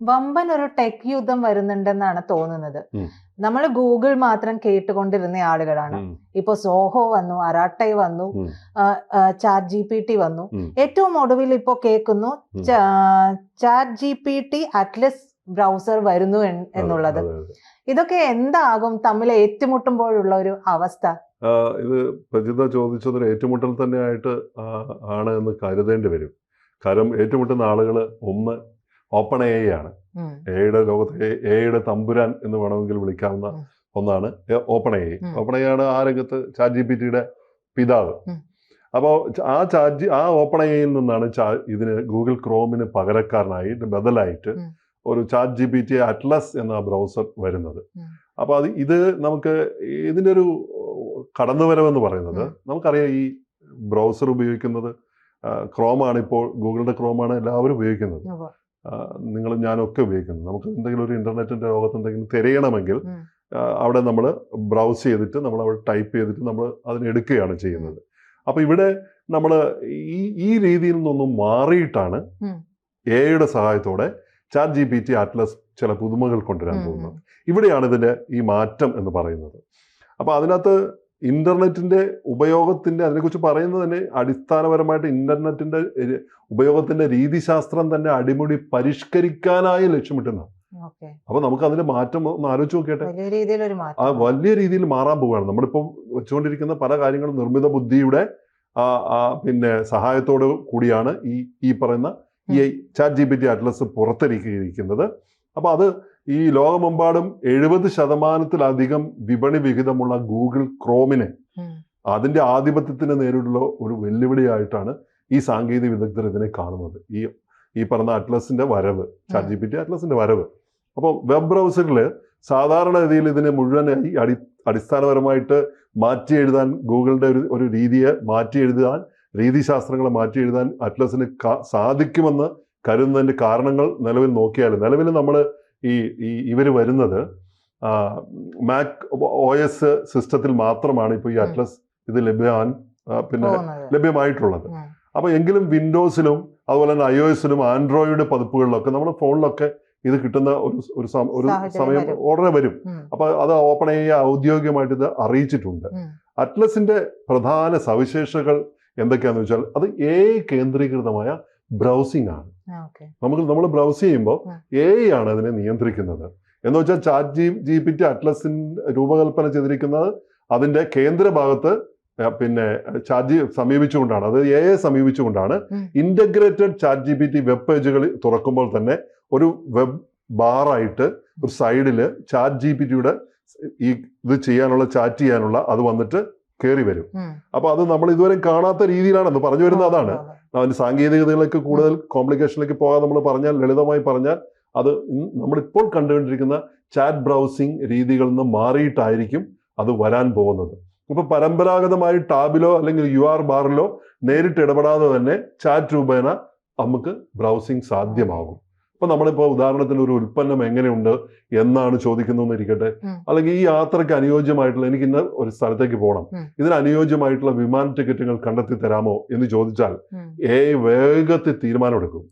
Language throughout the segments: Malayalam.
വമ്പൻ ഒരു ടെക് യുദ്ധം വരുന്നുണ്ടെന്നാണ് തോന്നുന്നത്. നമ്മൾ ഗൂഗിൾ മാത്രം കേട്ടുകൊണ്ടിരുന്ന ആളുകളാണ്. ഇപ്പൊ സോഹോ വന്നു അറാട്ടൈ വന്നു ചാറ്റ് ജി പി ടി വന്നു. ഏറ്റവും ഒടുവിൽ ഇപ്പോ കേൾക്കുന്നു. Chat G P T Atlas browser വരുന്നു എന്നുള്ളത്. ഇതൊക്കെ എന്താകും തമ്മിൽ ഏറ്റുമുട്ടുമ്പോഴുള്ള ഒരു അവസ്ഥ? ഇത് പ്രജിത ചോദിച്ചതൊരു ഏറ്റുമുട്ടൽ തന്നെയായിട്ട് ആണ് എന്ന് കരുതേണ്ടി വരും. കാരണം ഏറ്റുമുട്ടുന്ന ആളുകൾ ഒന്ന് ഓപ്പൺ എ ആണ്. എയുടെ ലോകത്ത് എയുടെ തമ്പുരാൻ എന്ന് വേണമെങ്കിൽ വിളിക്കാവുന്ന ഒന്നാണ് ഓപ്പൺ എ. ഓപ്പൺ എ ആണ് ആ രംഗത്ത് ചാറ്റ് ജി പി ടിയുടെ പിതാവ്. അപ്പോൾ ആ ചാറ്റ് ആ ഓപ്പൺ എയിൽ നിന്നാണ് ചാ- ഇതിന് ഗൂഗിൾ ക്രോമിന് പകരക്കാരനായിട്ട് ബദലായിട്ട് ഒരു chat G P T Atlas എന്ന ബ്രൗസർ വരുന്നത്. അപ്പോൾ അത് ഇത് നമുക്ക് ഇതിന്റെ ഒരു കടന്നുവരവെന്ന് പറയുന്നത് നമുക്കറിയാം ഈ ബ്രൗസർ ഉപയോഗിക്കുന്നത് ക്രോമാണ് ഇപ്പോൾ ഗൂഗിളിന്റെ ക്രോമാണ് എല്ലാവരും ഉപയോഗിക്കുന്നത്. നിങ്ങളും ഞാനൊക്കെ ഉപയോഗിക്കുന്നത് നമുക്ക് എന്തെങ്കിലും ഒരു ഇന്റർനെറ്റിന്റെ ലോകത്ത് എന്തെങ്കിലും തിരയണമെങ്കിൽ അവിടെ നമ്മൾ ബ്രൗസ് ചെയ്തിട്ട് നമ്മൾ അവിടെ ടൈപ്പ് ചെയ്തിട്ട് നമ്മൾ അതിനെടുക്കുകയാണ് ചെയ്യുന്നത്. അപ്പോൾ ഇവിടെ നമ്മൾ ഈ ഈ രീതിയിൽ നിന്നൊന്നും മാറിയിട്ടാണ്. എയുടെ സഹായത്തോടെ chat G P T Atlas ചില പുതുമകൾ കൊണ്ടുവരാൻ പോകുന്നത്. ഇവിടെയാണ് ഇതിന്റെ ഈ മാറ്റം എന്ന് പറയുന്നത്. അപ്പോൾ അതിനകത്ത് ഇന്റർനെറ്റിന്റെ ഉപയോഗത്തിന്റെ അതിനെക്കുറിച്ച് പറയുന്നത് തന്നെ അടിസ്ഥാനപരമായിട്ട് ഇന്റർനെറ്റിന്റെ ഉപയോഗത്തിന്റെ രീതിശാസ്ത്രം തന്നെ അടിമുടി പരിഷ്കരിക്കാനായി ലക്ഷ്യമിട്ടുന്ന. ഓക്കെ. അപ്പൊ നമുക്ക് അതിന്റെ മാറ്റം ഒന്ന് ആലോചിച്ച് നോക്കിയട്ടെ. ആ വലിയ രീതിയിൽ മാറാൻ പോവുകയാണ്. നമ്മളിപ്പോ വെച്ചുകൊണ്ടിരിക്കുന്ന പല കാര്യങ്ങളും നിർമ്മിത ബുദ്ധിയുടെ പിന്നെ സഹായത്തോട് കൂടിയാണ് ഈ ഈ പറയുന്ന ഈ chat G P T Atlas പുറത്തിരിക്കുന്നത് അപ്പൊ അത് ഈ ലോകമെമ്പാടും എഴുപത് ശതമാനത്തിലധികം വിപണി വിഹിതമുള്ള ഗൂഗിൾ ക്രോമിനെ. അതിന്റെ ആധിപത്യത്തിന് നേരിട്ടുള്ള ഒരു വെല്ലുവിളിയായിട്ടാണ് ഈ സാങ്കേതിക വിദഗ്ധർ ഇതിനെ കാണുന്നത്. ഈ ഈ പറഞ്ഞ അറ്റ്ലസിന്റെ വരവ് ചാറ്റ് ജി പി ടി അറ്റ്ലസിന്റെ വരവ്. അപ്പോൾ വെബ് ബ്രൗസറിൽ സാധാരണഗതിയിൽ ഇതിനെ മുഴുവനായി അടി അടിസ്ഥാനപരമായിട്ട് മാറ്റി എഴുതാൻ ഗൂഗിളിന്റെ ഒരു ഒരു രീതിയെ മാറ്റി എഴുതാൻ രീതിശാസ്ത്രങ്ങളെ മാറ്റി എഴുതാൻ അറ്റ്ലസിന് സാധിക്കുമെന്ന് കരുതുന്നതിന്റെ കാരണങ്ങൾ നിലവിൽ നോക്കിയാൽ നിലവിൽ നമ്മൾ ഈ ഈ ഇവർ വരുന്നത് മാക് ഒ എസ് സിസ്റ്റത്തിൽ മാത്രമാണ് ഇപ്പോൾ ഈ. അറ്റ്ലസ് ഇത് ലഭ്യമാൻ പിന്നെ ലഭ്യമായിട്ടുള്ളത്. അപ്പോൾ എങ്കിലും വിൻഡോസിലും അതുപോലെ തന്നെ ഐ ഒ എസിലും ആൻഡ്രോയിഡ് പതിപ്പുകളിലൊക്കെ നമ്മുടെ ഫോണിലൊക്കെ ഇത് കിട്ടുന്ന ഒരു ഒരു ഒരു സമയം. ഉടനെ വരും അപ്പോൾ അപ്പൊ അത് ഓപ്പൺ ചെയ്യാൻ ഔദ്യോഗികമായിട്ട് ഇത് അറിയിച്ചിട്ടുണ്ട്. അറ്റ്ലസിന്റെ പ്രധാന സവിശേഷതകൾ എന്തൊക്കെയാണെന്ന് വെച്ചാൽ അത് ഏ കേന്ദ്രീകൃതമായ ബ്രൗസിംഗ് ആണ് നമുക്ക് നമ്മൾ ബ്രൗസ് ചെയ്യുമ്പോൾ. എ ആണ് അതിനെ നിയന്ത്രിക്കുന്നത്. എന്ന് വെച്ചാൽ chat G G P T അറ്റ്ലസിൻ രൂപകൽപ്പന ചെയ്തിരിക്കുന്നത് അതിന്റെ കേന്ദ്ര ഭാഗത്ത് പിന്നെ ചാറ്റ് ജി സമീപിച്ചുകൊണ്ടാണ്. അത് A I സമീപിച്ചുകൊണ്ടാണ് integrated chat G P T web പേജുകൾ തുറക്കുമ്പോൾ തന്നെ ഒരു വെബ് ബാറായിട്ട് ഒരു സൈഡിൽ ചാറ്റ് ജി പി ടിയുടെ ഈ ഇത് ചെയ്യാനുള്ള ചാറ്റ് ചെയ്യാനുള്ള അത് വന്നിട്ട് കയറി വരും. അപ്പൊ അത് നമ്മൾ ഇതുവരെ കാണാത്ത രീതിയിലാണെന്ന് പറഞ്ഞു വരുന്നത് അതാണ്. അതിന്റെ സാങ്കേതികതകളിലേക്ക് കൂടുതൽ കോംപ്ലിക്കേഷനിലേക്ക് പോകാൻ നമ്മൾ പറഞ്ഞാൽ ലളിതമായി പറഞ്ഞാൽ അത് നമ്മളിപ്പോൾ കണ്ടുകൊണ്ടിരിക്കുന്ന ചാറ്റ് ബ്രൗസിംഗ് രീതികളിൽ നിന്ന് മാറിയിട്ടായിരിക്കും അത് വരാൻ പോകുന്നത്. ഇപ്പൊ പരമ്പരാഗതമായി ടാബിലോ അല്ലെങ്കിൽ യു ആർ ബാറിലോ നേരിട്ട് ഇടപെടാതെ തന്നെ ചാറ്റ് രൂപേണ നമുക്ക് ബ്രൗസിംഗ് സാധ്യമാകും. ഇപ്പൊ നമ്മളിപ്പോൾ ഉദാഹരണത്തിന് ഒരു ഉൽപ്പന്നം എങ്ങനെയുണ്ട് എന്നാണ് ചോദിക്കുന്നതെന്ന് ഇരിക്കട്ടെ അല്ലെങ്കിൽ ഈ യാത്രയ്ക്ക് അനുയോജ്യമായിട്ടുള്ള എനിക്ക് ഇന്ന് ഒരു സ്ഥലത്തേക്ക് പോകണം. ഇതിന് അനുയോജ്യമായിട്ടുള്ള വിമാന ടിക്കറ്റുകൾ കണ്ടെത്തി തരാമോ എന്ന് ചോദിച്ചാൽ. എ വേഗത്തിൽ തീരുമാനമെടുക്കും.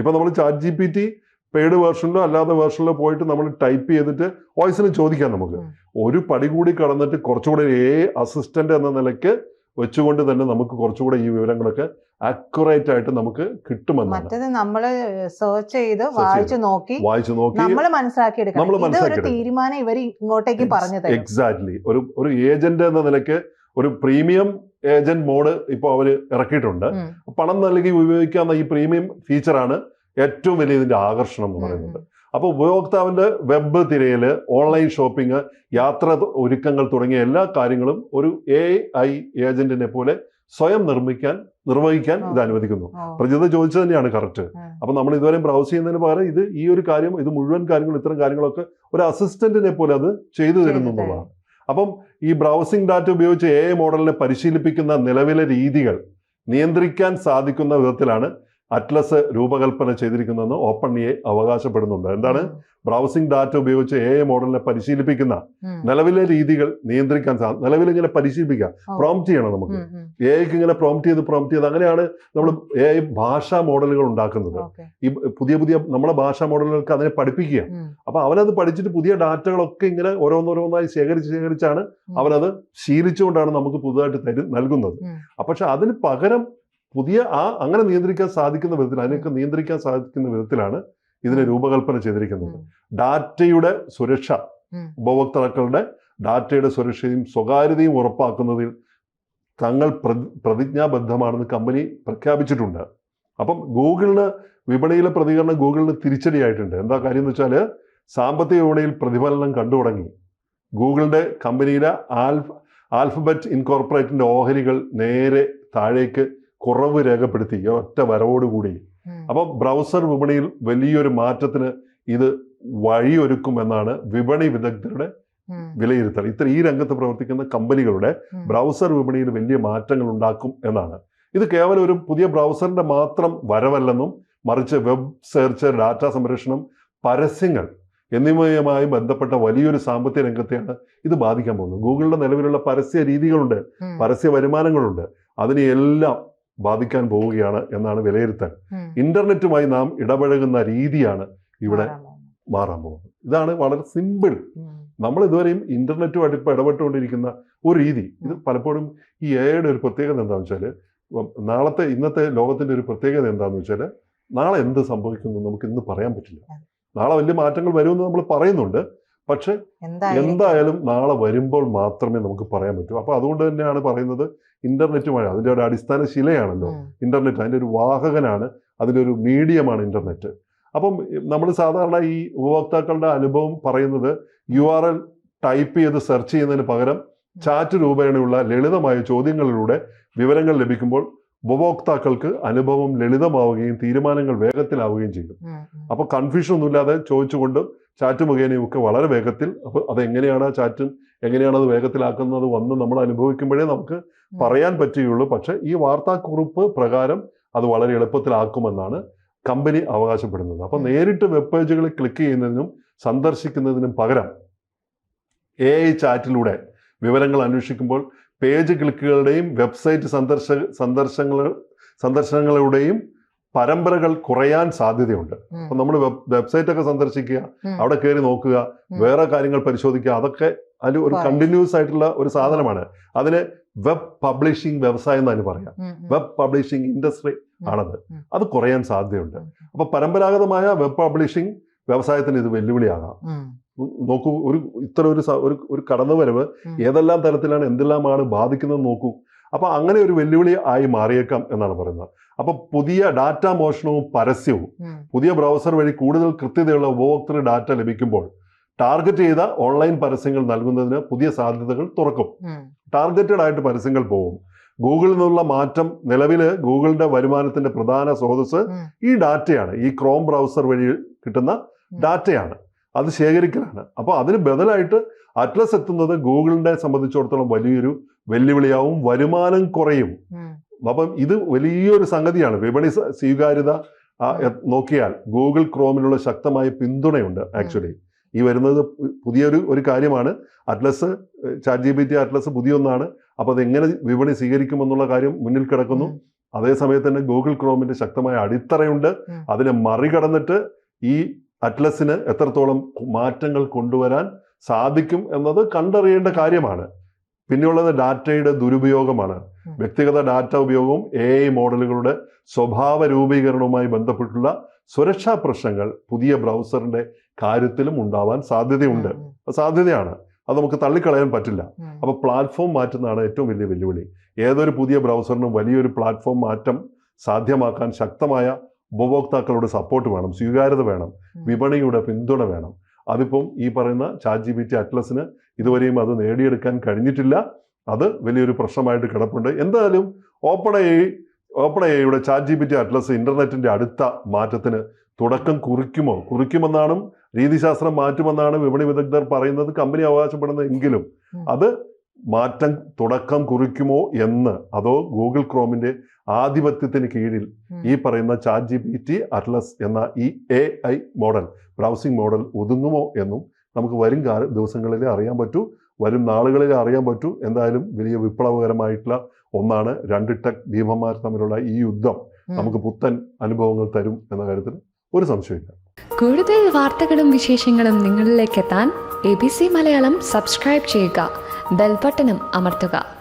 ഇപ്പൊ നമ്മൾ chat G P T paid വേർഷനിലോ അല്ലാത്ത വേർഷനിലോ പോയിട്ട് നമ്മൾ ടൈപ്പ് ചെയ്തിട്ട് വോയിസിന് ചോദിക്കാം നമുക്ക് ഒരു പടി കൂടി കടന്നിട്ട് കുറച്ചുകൂടി എ അസിസ്റ്റന്റ് എന്ന നിലയ്ക്ക് വെച്ചുകൊണ്ട് തന്നെ നമുക്ക് കുറച്ചുകൂടെ ഈ വിവരങ്ങളൊക്കെ അക്യുറേറ്റ് ആയിട്ട് നമുക്ക് കിട്ടുമെന്ന് മറ്റത് നമ്മൾ സെർച്ച് ചെയ്ത്. വായിച്ചു നോക്കി വായിച്ചു നോക്കി നമ്മൾ മനസ്സിലാക്കി എടുക്കണം നമ്മൾ ഇത് ഒരു തീരുമാനം ഇവർ ഇങ്ങോട്ടേക്ക് പറഞ്ഞു തരും. എക്സാക്ട്ലി ഒരു ഒരു ഏജന്റ് എന്ന നിലയ്ക്ക് ഒരു പ്രീമിയം ഏജന്റ് മോഡ് ഇപ്പോൾ അവർ ഇറക്കിയിട്ടുണ്ട്. പണം നൽകി ഉപയോഗിക്കാവുന്ന ഈ പ്രീമിയം ഫീച്ചറാണ് ഏറ്റവും വലിയ ഇതിന്റെ ആകർഷണം എന്ന് പറയുന്നത്. അപ്പോൾ ഉപയോക്താവിന്റെ വെബ് തിരയൽ ഓൺലൈൻ ഷോപ്പിംഗ് യാത്ര ഒരുക്കങ്ങൾ തുടങ്ങിയ എല്ലാ കാര്യങ്ങളും ഒരു എ ഐ ഏജന്റിനെ പോലെ സ്വയം നിർമ്മിക്കാൻ നിർവഹിക്കാൻ ഇത്. അനുവദിക്കുന്നു. പ്രജിത ചോദിച്ചത് തന്നെയാണ് കറക്റ്റ് അപ്പൊ നമ്മൾ ഇതുവരെ ബ്രൗസ് ചെയ്യുന്നതിന് പകരം ഇത് ഈ ഒരു കാര്യം ഇത് മുഴുവൻ കാര്യങ്ങളും ഇത്തരം കാര്യങ്ങളൊക്കെ ഒരു അസിസ്റ്റന്റിനെ പോലെ അത് ചെയ്തു തരുന്നു. എന്നുള്ളതാണ്. അപ്പം ഈ ബ്രൗസിംഗ് ഡാറ്റ ഉപയോഗിച്ച് എ മോഡലിനെ പരിശീലിപ്പിക്കുന്ന നിലവിലെ രീതികൾ നിയന്ത്രിക്കാൻ സാധിക്കുന്ന വിധത്തിലാണ് അറ്റ്ലസ് രൂപകൽപ്പന ചെയ്തിരിക്കുന്നതെന്ന് ഓപ്പൺ എ അവകാശപ്പെടുന്നുണ്ട് എന്താണ് ബ്രൗസിംഗ് ഡാറ്റ ഉപയോഗിച്ച് എ ഐ മോഡലിനെ പരിശീലിപ്പിക്കുന്ന. നിലവിലെ രീതികൾ നിയന്ത്രിക്കാൻ സാധിക്കും നിലവിൽ ഇങ്ങനെ പരിശീലിപ്പിക്കാം ഓ. പ്രോംപ്റ്റ് ചെയ്യണം നമുക്ക്. എ ഐക്ക് ഇങ്ങനെ പ്രോംപ്റ്റ് ചെയ്ത് പ്രോംപ്റ്റ് ചെയ്ത് അങ്ങനെയാണ് നമ്മൾ എ ഐ ഭാഷാ മോഡലുകൾ ഉണ്ടാക്കുന്നത് ഈ പുതിയ പുതിയ നമ്മുടെ ഭാഷാ മോഡലുകൾക്ക് അതിനെ പഠിപ്പിക്കുക. അപ്പൊ അവനത് പഠിച്ചിട്ട് പുതിയ ഡാറ്റകളൊക്കെ ഇങ്ങനെ ഓരോന്നോരോന്നായി ശേഖരിച്ച് ശേഖരിച്ചാണ്. അവനത് ശീലിച്ചുകൊണ്ടാണ് നമുക്ക് പുതുതായിട്ട് തരു നൽകുന്നത് പക്ഷെ അതിന് പകരം പുതിയ ആ അങ്ങനെ നിയന്ത്രിക്കാൻ സാധിക്കുന്ന വിധത്തിൽ അതിനൊക്കെ നിയന്ത്രിക്കാൻ സാധിക്കുന്ന വിധത്തിലാണ് ഇതിനെ രൂപകൽപ്പന ചെയ്തിരിക്കുന്നത്. ഡാറ്റയുടെ സുരക്ഷ. ഉപഭോക്താക്കളുടെ ഡാറ്റയുടെ സുരക്ഷയും സ്വകാര്യതയും ഉറപ്പാക്കുന്നതിൽ തങ്ങൾ പ്രതിജ്ഞാബദ്ധമാണെന്ന് കമ്പനി പ്രഖ്യാപിച്ചിട്ടുണ്ട്. അപ്പം ഗൂഗിളിന് വിപണിയിലെ പ്രതികരണം ഗൂഗിളിന് തിരിച്ചടിയായിട്ടുണ്ട്. എന്താ കാര്യം എന്ന് വെച്ചാൽ സാമ്പത്തിക വിപണിയിൽ പ്രതിഫലനം കണ്ടു തുടങ്ങി ഗൂഗിളിന്റെ കമ്പനിയിലെ ആൽഫ് ആൽഫബറ്റ് ഇൻകോർപ്പറേറ്റിന്റെ ഓഹരികൾ നേരെ താഴേക്ക് കുറവ് രേഖപ്പെടുത്തി ഒറ്റ വരവോടുകൂടി അപ്പൊ ബ്രൗസർ വിപണിയിൽ വലിയൊരു മാറ്റത്തിന് ഇത് വഴിയൊരുക്കുമെന്നാണ് വിപണി വിദഗ്ധരുടെ വിലയിരുത്തൽ. ഇത്ര ഈ രംഗത്ത് പ്രവർത്തിക്കുന്ന കമ്പനികളുടെ ബ്രൗസർ വിപണിയിൽ വലിയ മാറ്റങ്ങൾ ഉണ്ടാക്കും എന്നാണ്. ഇത് കേവലം ഒരു പുതിയ ബ്രൗസറിന്റെ മാത്രം വരവല്ലെന്നും മറിച്ച് വെബ് സെർച്ച് ഡാറ്റ സംരക്ഷണം പരസ്യങ്ങൾ എന്നിവയുമായി ബന്ധപ്പെട്ട വലിയൊരു സാമ്പത്തിക രംഗത്തെയാണ് ഇത് ബാധിക്കാൻ പോകുന്നത്. ഗൂഗിളിന്റെ നിലവിലുള്ള പരസ്യ രീതികളുണ്ട് പരസ്യ വരുമാനങ്ങളുണ്ട്. അതിനെ എല്ലാം ബാധിക്കാൻ പോവുകയാണ് എന്നാണ് വിലയിരുത്തൽ. ഇന്റർനെറ്റുമായി നാം ഇടപഴകുന്ന രീതിയാണ് ഇവിടെ മാറാൻ പോകുന്നത്. ഇതാണ് വളരെ സിമ്പിൾ. നമ്മൾ ഇതുവരെയും ഇന്റർനെറ്റുമായിട്ട് ഇപ്പോൾ ഇടപെട്ടുകൊണ്ടിരിക്കുന്ന ഒരു രീതി. ഇത് പലപ്പോഴും ഈ എയുടെ ഒരു പ്രത്യേകത എന്താണെന്ന് വെച്ചാൽ നാളത്തെ ഇന്നത്തെ ലോകത്തിന്റെ ഒരു പ്രത്യേകത എന്താണെന്ന് വെച്ചാൽ നാളെ എന്ത് സംഭവിക്കുന്നു നമുക്ക് ഇന്ന് പറയാൻ പറ്റില്ല. നാളെ വലിയ മാറ്റങ്ങൾ വരുമെന്ന് നമ്മൾ പറയുന്നുണ്ട്. പക്ഷെ എന്തായാലും നാളെ വരുമ്പോൾ മാത്രമേ നമുക്ക് പറയാൻ പറ്റൂ. അപ്പൊ അതുകൊണ്ട് തന്നെയാണ് പറയുന്നത് ഇന്റർനെറ്റ് ഇന്റർനെറ്റുമായി അതിന്റെ ഒരു അടിസ്ഥാന ശിലയാണല്ലോ. ഇന്റർനെറ്റ് അതിന്റെ ഒരു വാഹകനാണ് അതിലൊരു മീഡിയമാണ് ഇന്റർനെറ്റ്. അപ്പം നമ്മൾ സാധാരണ ഈ ഉപഭോക്താക്കളുടെ അനുഭവം പറയുന്നത് യു ആർ എൽ ടൈപ്പ് ചെയ്ത് സെർച്ച് ചെയ്യുന്നതിന് പകരം ചാറ്റ് രൂപേണയുള്ള ലളിതമായ ചോദ്യങ്ങളിലൂടെ വിവരങ്ങൾ ലഭിക്കുമ്പോൾ ഉപഭോക്താക്കൾക്ക് അനുഭവം ലളിതമാവുകയും തീരുമാനങ്ങൾ വേഗത്തിലാവുകയും ചെയ്യും. അപ്പോൾ കൺഫ്യൂഷൻ ഒന്നുമില്ലാതെ ചോദിച്ചുകൊണ്ട് ചാറ്റ് മുഖേനയും ഒക്കെ വളരെ വേഗത്തിൽ അപ്പോൾ അതെങ്ങനെയാണ് ആ ചാറ്റും എങ്ങനെയാണ് അത് വേഗത്തിലാക്കുന്നത് വന്ന് നമ്മൾ അനുഭവിക്കുമ്പോഴേ നമുക്ക് പറയാൻ പറ്റുകയുള്ളൂ. പക്ഷെ ഈ വാർത്താക്കുറിപ്പ് പ്രകാരം അത് വളരെ എളുപ്പത്തിലാക്കുമെന്നാണ് കമ്പനി അവകാശപ്പെടുന്നത്. അപ്പം നേരിട്ട് വെബ് പേജുകളിൽ ക്ലിക്ക് ചെയ്യുന്നതിനും സന്ദർശിക്കുന്നതിനും പകരം എ ഐ ചാറ്റിലൂടെ വിവരങ്ങൾ അന്വേഷിക്കുമ്പോൾ പേജ് ക്ലിക്കുകളുടെയും വെബ്സൈറ്റ് സന്ദർശ സന്ദർശങ്ങൾ സന്ദർശനങ്ങളുടെയും പരമ്പരകൾ കുറയാൻ സാധ്യതയുണ്ട്. അപ്പൊ നമ്മൾ വെബ്സൈറ്റ് ഒക്കെ സന്ദർശിക്കുക അവിടെ കയറി നോക്കുക വേറെ കാര്യങ്ങൾ പരിശോധിക്കുക അതൊക്കെ അതിൽ ഒരു കണ്ടിന്യൂസ് ആയിട്ടുള്ള ഒരു സാധനമാണ്. അതിന് വെബ് പബ്ലിഷിംഗ് വ്യവസായം എന്നാണ് പറയാം. വെബ് പബ്ലിഷിംഗ് ഇൻഡസ്ട്രി ആണത്. അത് കുറയാൻ സാധ്യതയുണ്ട്. അപ്പൊ പരമ്പരാഗതമായ വെബ് പബ്ലിഷിംഗ് വ്യവസായത്തിന് ഇത് വെല്ലുവിളിയാകാം. നോക്കൂ ഒരു ഇത്ര ഒരു ഒരു കടന്നുവരവ്. ഏതെല്ലാം തരത്തിലാണ് എന്തെല്ലാമാണ് ബാധിക്കുന്നത് നോക്കൂ. അപ്പൊ അങ്ങനെ ഒരു വെല്ലുവിളി ആയി മാറിയേക്കാം എന്നാണ് പറയുന്നത്. അപ്പൊ പുതിയ ഡാറ്റ മോഷണവും പരസ്യവും പുതിയ ബ്രൗസർ വഴി കൂടുതൽ കൃത്യതയുള്ള ഉപഭോക്തൃ ഡാറ്റ ലഭിക്കുമ്പോൾ ടാർഗറ്റ് ചെയ്ത ഓൺലൈൻ പരസ്യങ്ങൾ നൽകുന്നതിന് പുതിയ സാധ്യതകൾ തുറക്കും. ടാർഗറ്റഡ് ആയിട്ട് പരസ്യങ്ങൾ പോകും ഗൂഗിളിൽ നിന്നുള്ള മാറ്റം നിലവിൽ ഗൂഗിളിന്റെ വരുമാനത്തിന്റെ പ്രധാന സ്രോതസ് ഈ ഡാറ്റയാണ്. ഈ ക്രോം ബ്രൗസർ വഴി കിട്ടുന്ന ഡാറ്റയാണ്. അത് ശേഖരിക്കലാണ്. അപ്പോൾ അതിന് ബദലായിട്ട് അറ്റ്ലസ് എത്തുന്നത് ഗൂഗിളിനെ സംബന്ധിച്ചിടത്തോളം വലിയൊരു വെല്ലുവിളിയാവും വരുമാനം കുറയും. അപ്പം ഇത് വലിയൊരു സംഗതിയാണ്. വിപണി സ്വീകാര്യത നോക്കിയാൽ ഗൂഗിൾ ക്രോമിലുള്ള ശക്തമായ പിന്തുണയുണ്ട് ആക്ച്വലി ഈ വരുന്നത് പുതിയൊരു ഒരു കാര്യമാണ്. Atlas chat G B T Atlas പുതിയൊന്നാണ്. അപ്പോൾ അത് എങ്ങനെ വിപണി സ്വീകരിക്കുമെന്നുള്ള കാര്യം മുന്നിൽ കിടക്കുന്നു. അതേസമയത്ത് തന്നെ ഗൂഗിൾ ക്രോമിന്റെ ശക്തമായ അടിത്തറയുണ്ട്. അതിനെ മറികടന്നിട്ട് ഈ അറ്റ്ലസിന് എത്രത്തോളം മാറ്റങ്ങൾ കൊണ്ടുവരാൻ സാധിക്കും എന്നത് കണ്ടറിയേണ്ട കാര്യമാണ്. പിന്നെയുള്ളത് ഡാറ്റയുടെ ദുരുപയോഗമാണ്. വ്യക്തിഗത ഡാറ്റ ഉപയോഗവും എ ഐ മോഡലുകളുടെ സ്വഭാവ രൂപീകരണവുമായി ബന്ധപ്പെട്ടുള്ള സുരക്ഷാ പ്രശ്നങ്ങൾ പുതിയ ബ്രൗസറിന്റെ കാര്യത്തിലും ഉണ്ടാവാൻ സാധ്യതയുണ്ട്. സാധ്യതയാണ്. അത് നമുക്ക് തള്ളിക്കളയാൻ പറ്റില്ല. അപ്പൊ പ്ലാറ്റ്ഫോം മാറ്റുന്നതാണ് ഏറ്റവും വലിയ വെല്ലുവിളി. ഏതൊരു പുതിയ ബ്രൗസറിനും വലിയൊരു പ്ലാറ്റ്ഫോം മാറ്റം സാധ്യമാക്കാൻ ശക്തമായ ഉപഭോക്താക്കളുടെ സപ്പോർട്ട് വേണം സ്വീകാര്യത വേണം വിപണിയുടെ പിന്തുണ വേണം. അതിപ്പം ഈ പറയുന്ന ചാറ്റ് ജി ബി ടി അറ്റ്ലസിന് ഇതുവരെയും അത് നേടിയെടുക്കാൻ കഴിഞ്ഞിട്ടില്ല. അത് വലിയൊരു പ്രശ്നമായിട്ട് കിടപ്പുണ്ട്. എന്തായാലും ഓപ്പൺ ഐ ഓപ്പൺ ഐയുടെ chat G B T Atlas ഇന്റർനെറ്റിന്റെ അടുത്ത മാറ്റത്തിന് തുടക്കം കുറിക്കുമോ? കുറിക്കുമെന്നാണ് രീതിശാസ്ത്രം മാറ്റുമെന്നാണ് വിപണി വിദഗ്ധർ പറയുന്നത് കമ്പനി അവകാശപ്പെടുന്നത് എങ്കിലും അത് മാറ്റം തുടക്കം കുറിക്കുമോ എന്ന് അതോ ഗൂഗിൾ ക്രോമിന്റെ ആധിപത്യത്തിന് കീഴിൽ ഈ പറയുന്ന chat G P T Atlas എന്ന ഈ A I model browsing model ഒതുങ്ങുമോ എന്നും നമുക്ക് വരും കാല ദിവസങ്ങളിൽ അറിയാൻ പറ്റൂ. വരും നാളുകളിൽ അറിയാൻ പറ്റൂ. എന്തായാലും വലിയ വിപ്ലവകരമായിട്ടുള്ള ഒന്നാണ് രണ്ട് ടെക് ഭീമന്മാർ തമ്മിലുള്ള ഈ യുദ്ധം നമുക്ക് പുത്തൻ അനുഭവങ്ങൾ തരും എന്ന കാര്യത്തിൽ ഒരു സംശയമില്ല കൂടുതൽ വാർത്തകളും വിശേഷങ്ങളും നിങ്ങളിലേക്ക് എത്താൻ A B C Malayalam subscribe ചെയ്യുക. ബെൽബട്ടനും അമർത്തുക.